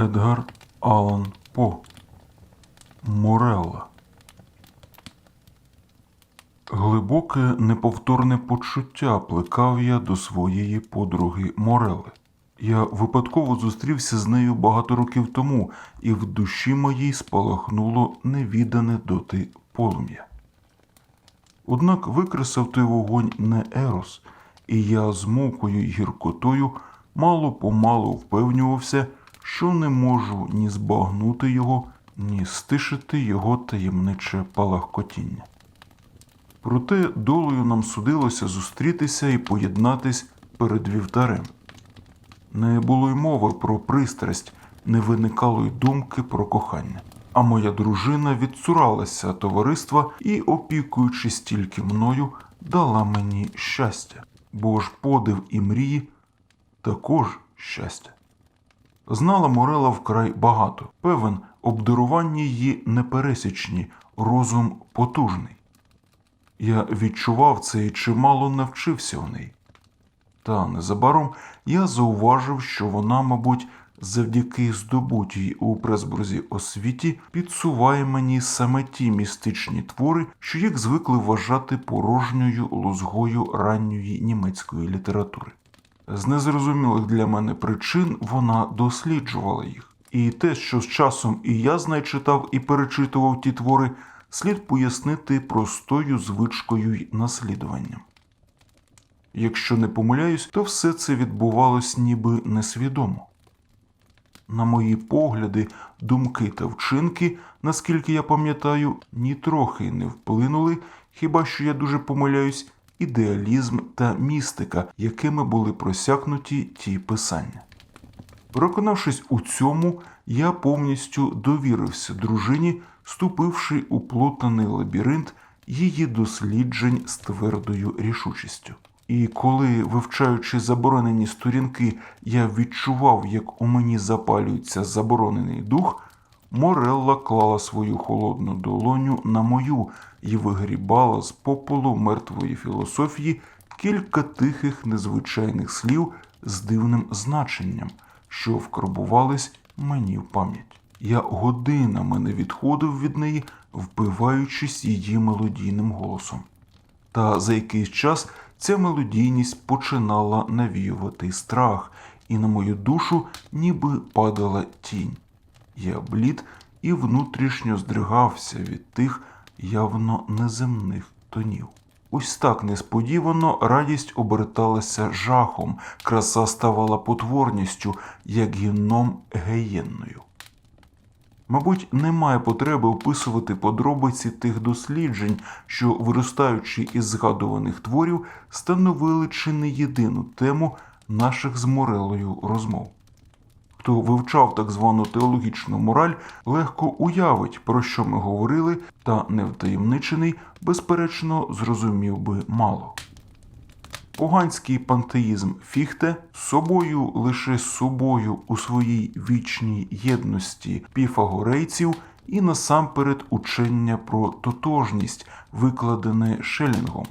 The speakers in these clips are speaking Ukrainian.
Едгар Алан По. Морелла. Глибоке неповторне почуття плекав я до своєї подруги Морели. Я випадково зустрівся з нею багато років тому, і в душі моїй спалахнуло невідане доти полум'я. Однак викресав той вогонь не Ерос, і я з мукою й гіркотою мало помалу впевнювався, що не можу ні збагнути його, ні стишити його таємниче палахкотіння. Проте долею нам судилося зустрітися і поєднатись перед вівтарем. Не було й мови про пристрасть, не виникало й думки про кохання. А моя дружина відцуралася товариства і, опікуючись тільки мною, дала мені щастя, бо ж подив і мрії також щастя. Знала Морела вкрай багато. Певен, обдарування її непересічні, розум потужний. Я відчував це і чимало навчився у неї. Та незабаром я зауважив, що вона, мабуть, завдяки здобутій у Пресбурзі освіті підсуває мені саме ті містичні твори, що їх звикли вважати порожньою лузгою ранньої німецької літератури. З незрозумілих для мене причин вона досліджувала їх. І те, що з часом і я знай читав і перечитував ті твори, слід пояснити простою звичкою й наслідуванням. Якщо не помиляюсь, то все це відбувалось ніби несвідомо. На мої погляди, думки та вчинки, наскільки я пам'ятаю, нітрохи не вплинули, хіба що я дуже помиляюсь, ідеалізм та містика, якими були просякнуті ті писання. Переконавшись у цьому, я повністю довірився дружині, ступивши у плутаний лабіринт її досліджень з твердою рішучістю. І коли, вивчаючи заборонені сторінки, я відчував, як у мені запалюється заборонений дух, Морелла клала свою холодну долоню на мою і вигрібала з попелу мертвої філософії кілька тихих незвичайних слів з дивним значенням, що вкарбувались мені в пам'ять. Я годинами не відходив від неї, впиваючись її мелодійним голосом. Та за якийсь час ця мелодійність починала навіювати страх, і на мою душу ніби падала тінь. Я блід і внутрішньо здригався від тих явно неземних тонів. Ось так несподівано радість оберталася жахом, краса ставала потворністю, як гімном геєнною. Мабуть, немає потреби описувати подробиці тих досліджень, що, виростаючи із згадуваних творів, становили чи не єдину тему наших з Морелою розмов. Хто вивчав так звану теологічну мораль, легко уявить, про що ми говорили, та невтаємничений, безперечно, зрозумів би мало. Поганський пантеїзм Фіхте собою лише собою у своїй вічній єдності піфагорейців і насамперед учення про тотожність, викладене Шелінгом.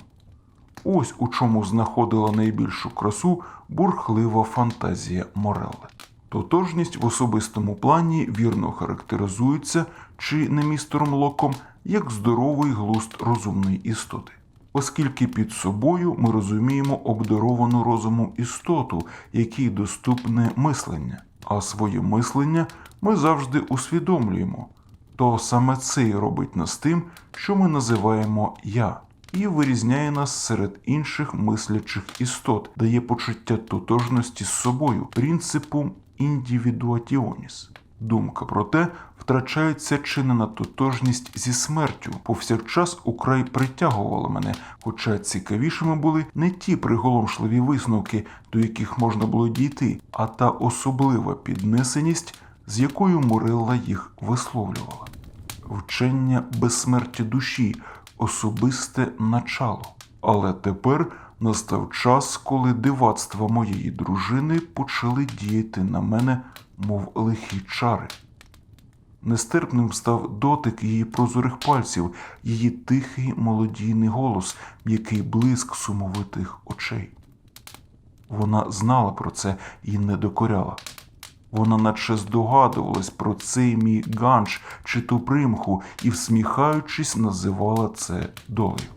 Ось у чому знаходила найбільшу красу бурхлива фантазія Морелли. Тотожність в особистому плані вірно характеризується чи не містером Локом як здоровий глузд розумної істоти. Оскільки під собою ми розуміємо обдаровану розумом істоту, якій доступне мислення, а своє мислення ми завжди усвідомлюємо, то саме це й робить нас тим, що ми називаємо я, і вирізняє нас серед інших мислячих істот, дає почуття тотожності з собою, принципом індивідуатіоніс. Думка про те втрачається чинена тотожність зі смертю. Повсякчас украй притягувала мене, хоча цікавішими були не ті приголомшливі висновки, до яких можна було дійти, а та особлива піднесеність, з якою Мурилла їх висловлювала. Вчення безсмерті душі, особисте начало. Але тепер настав час, коли дивацтва моєї дружини почали діяти на мене, мов лихі чари. Нестерпним став дотик її прозорих пальців, її тихий молодійний голос, м'який блиск сумовитих очей. Вона знала про це і не докоряла. Вона наче здогадувалась про цей мій ганш чи ту примху і, всміхаючись, називала це долею.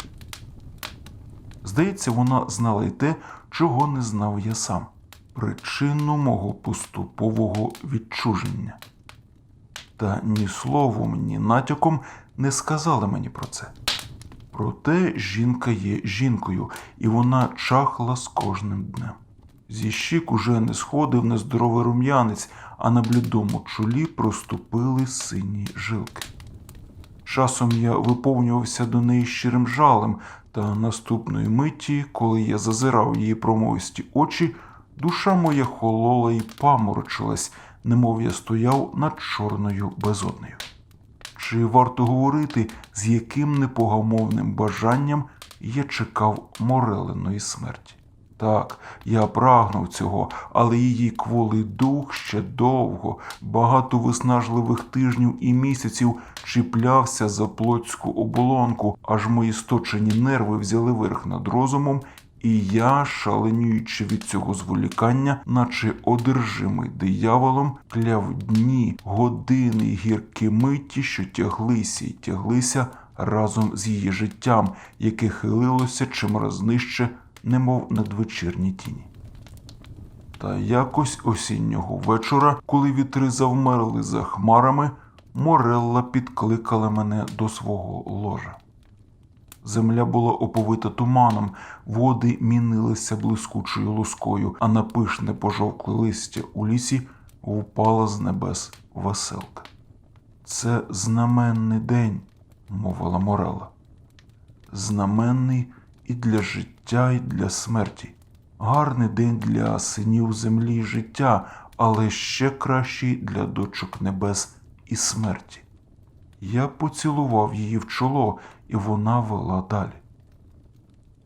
Здається, вона знала й те, чого не знав я сам причину мого поступового відчуження. Та ні словом, ні натяком не сказала мені про це. Проте жінка є жінкою, і вона чахла з кожним днем. Зі щік уже не сходив нездоровий рум'янець, а на блідому чолі проступили сині жилки. Часом я виповнювався до неї щирим жалем, та наступної миті, коли я зазирав її промовисті очі, душа моя холола і паморочилась, немов я стояв над чорною безоднею. Чи варто говорити, з яким непогамовним бажанням я чекав мореленої смерті? Так, я прагнув цього, але її кволий дух ще довго, багато виснажливих тижнів і місяців чіплявся за плотську оболонку, аж мої сточені нерви взяли верх над розумом, і я, шаленіючи від цього зволікання, наче одержимий дияволом, кляв дні, години гіркі миті, що тяглися й тяглися разом з її життям, яке хилилося чимраз нижче, немов надвечірні тіні. Та якось осіннього вечора, коли вітри завмерли за хмарами, Морелла підкликала мене до свого ложа. Земля була оповита туманом, води мінилися блискучою лускою, а на пишне пожовкле листя у лісі впала з небес веселка. Це знаменний день, мовила Морела. Знаменний і для життя, і для смерті. Гарний день для синів землі життя, але ще кращий для дочок небес і смерті. Я поцілував її в чоло, і вона вела далі.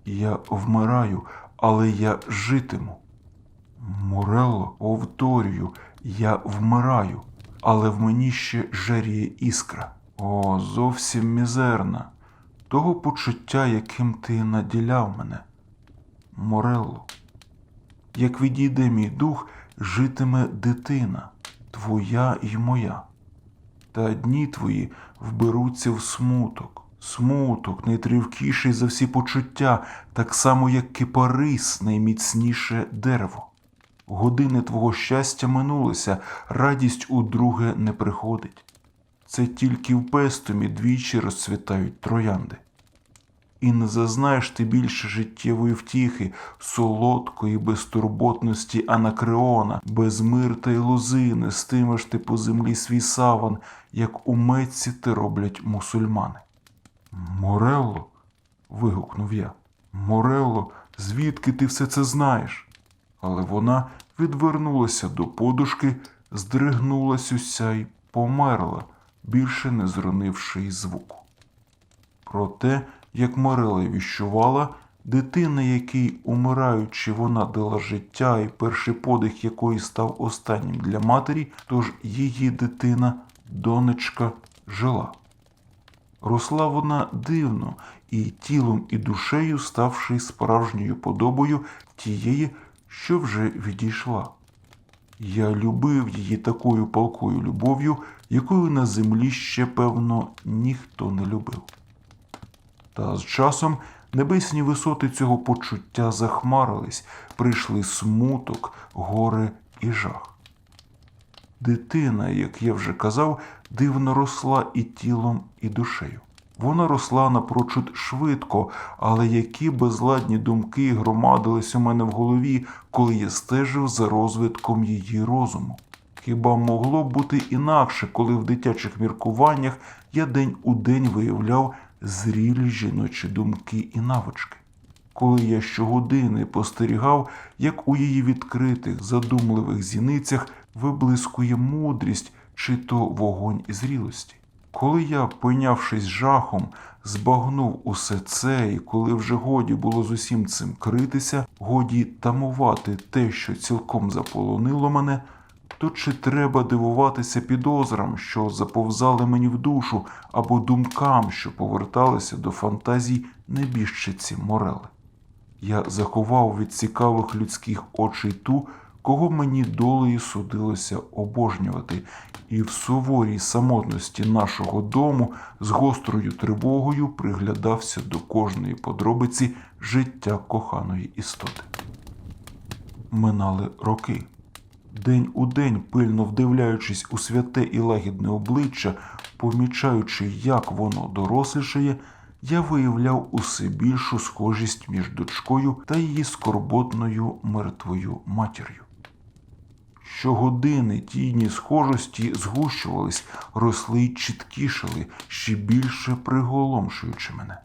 Я вмираю, але я житиму. Морело, повторюю, я вмираю, але в мені ще жаріє іскра. О, зовсім мізерна. Того почуття, яким ти наділяв мене. Морелло, як відійде мій дух, житиме дитина, твоя і моя. Та дні твої вберуться в смуток. Смуток найтривкіший за всі почуття, так само, як кипарис найміцніше дерево. Години твого щастя минулися, радість удруге не приходить. Це тільки в пестомі двічі розцвітають троянди. І не зазнаєш ти більше життєвої втіхи, солодкої безтурботності Анакреона, без мир та й лози нестимеш ти по землі свій саван, як у Мецці те роблять мусульмани. Морелло. вигукнув я. Морелло, звідки ти все це знаєш? Але вона відвернулася до подушки, здригнулась уся й померла, більше не зронивши й звуку. Проте, як Морела віщувала, дитина, якій, умираючи, вона дала життя, і перший подих якої став останнім для матері, тож її дитина, донечка, жила. Росла вона дивно, і тілом, і душею ставши справжньою подобою тієї, що вже відійшла. Я любив її такою палкою любов'ю, якою на землі ще, певно, ніхто не любив. Та з часом небесні висоти цього почуття захмарились, прийшли смуток, горе і жах. Дитина, як я вже казав, дивно росла і тілом, і душею. Вона росла напрочуд швидко, але які безладні думки громадились у мене в голові, коли я стежив за розвитком її розуму. Хіба могло бути інакше, коли в дитячих міркуваннях я день у день виявляв зрілі жіночі думки і навички? Коли я щогодини спостерігав, як у її відкритих, задумливих зіницях виблискує мудрість чи то вогонь і зрілості. Коли я, пойнявшись жахом, збагнув усе це, і коли вже годі було з усім цим критися, годі тамувати те, що цілком заполонило мене, то чи треба дивуватися підозрам, що заповзали мені в душу, або думкам, що поверталися до фантазій небіжчиці Морели? Я заховав від цікавих людських очей ту, кого мені долею судилося обожнювати, і в суворій самотності нашого дому з гострою тривогою приглядався до кожної подробиці життя коханої істоти. Минали роки. День у день, пильно вдивляючись у святе і лагідне обличчя, помічаючи, як воно дорослішає, я виявляв усе більшу схожість між дочкою та її скорботною мертвою матір'ю. Щогодини тіні схожості згущувались, росли й чіткішали, ще більше приголомшуючи мене.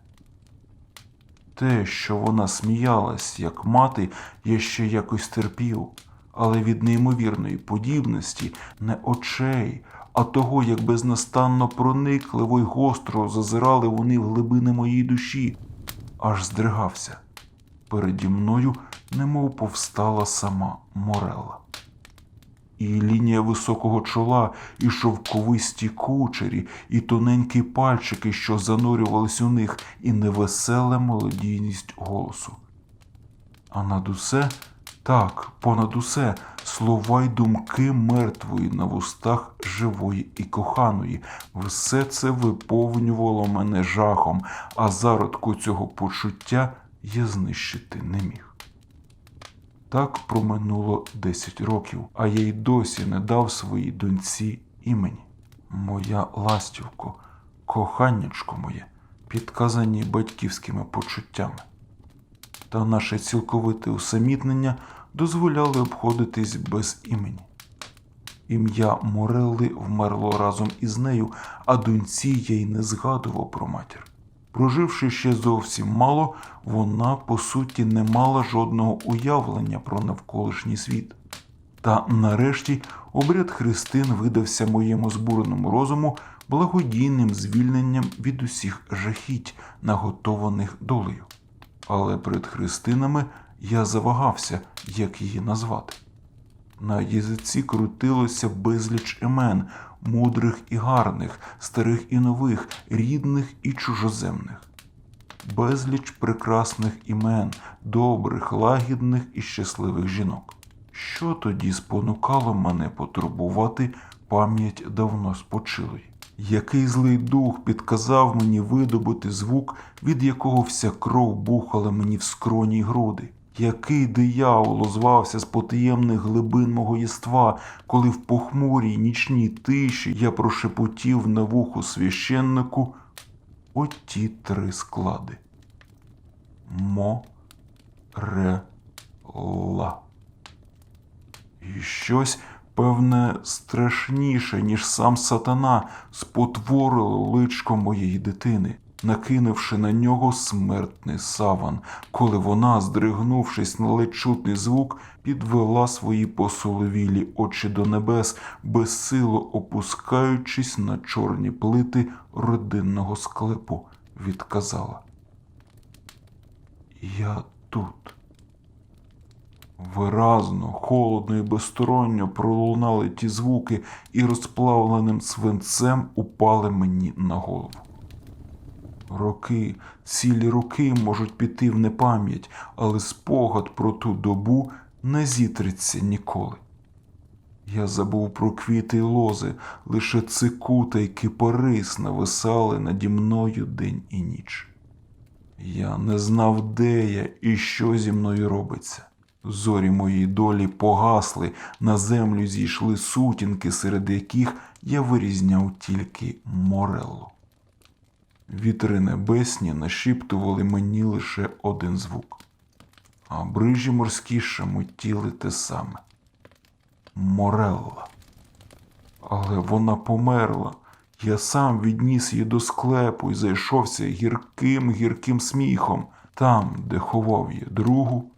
Те, що вона сміялась, як мати, я ще якось терпів, але від неймовірної подібності не очей, а того, як безнастанно проникливо й гостро зазирали вони в глибини моєї душі, аж здригався. Переді мною немов повстала сама Морелла. І лінія високого чола, і шовковисті кучері, і тоненькі пальчики, що занурювались у них, і невесела молодійність голосу. А над усе, так, понад усе, слова й думки мертвої на вустах живої і коханої. Все це виповнювало мене жахом, а зародку цього почуття я знищити не міг. Так проминуло 10 років, а я й досі не дав своїй доньці імені. Моя ластівко, коханнячко моє, підказані батьківськими почуттями. Та наше цілковите усамітнення дозволяли обходитись без імені. Ім'я Морелли вмерло разом із нею, а доньці я й не згадував про матір. Проживши ще зовсім мало, вона, по суті, не мала жодного уявлення про навколишній світ. Та нарешті обряд Христин видався моєму збуреному розуму благодійним звільненням від усіх жахіть, наготованих долею. Але перед Христинами я завагався, як її назвати. На язиці крутилося безліч імен, мудрих і гарних, старих і нових, рідних і чужоземних. Безліч прекрасних імен, добрих, лагідних і щасливих жінок. Що тоді спонукало мене потурбувати пам'ять давно спочилої? Який злий дух підказав мені видобути звук, від якого вся кров бухала мені в скроні груди? Який диявол озвався з потаємних глибин мого єства, коли в похмурій нічній тиші я прошепотів на вуху священнику оті три склади. Мо ре ла. І щось, певне, страшніше, ніж сам сатана, спотворило личко моєї дитини, накинувши на нього смертний саван, коли вона, здригнувшись на ледь чутний звук, підвела свої посоловілі очі до небес, безсило опускаючись на чорні плити родинного склепу, відказала. Я тут. Виразно, холодно і безсторонньо пролунали ті звуки і розплавленим свинцем упали мені на голову. Роки, цілі роки можуть піти в непам'ять, але спогад про ту добу не зітреться ніколи. Я забув про квіти й лози, лише цикута й кипарис нависали наді мною день і ніч. Я не знав, де я і що зі мною робиться. Зорі моєї долі погасли, на землю зійшли сутінки, серед яких я вирізняв тільки морелло. Вітри небесні нашіптували мені лише один звук, а брижі морські шамотіли те саме. Морелла. Але вона померла. Я сам відніс її до склепу і зайшовся гірким гірким сміхом, там, де ховав я другу,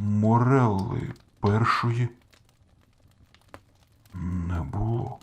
Морелли першої не було.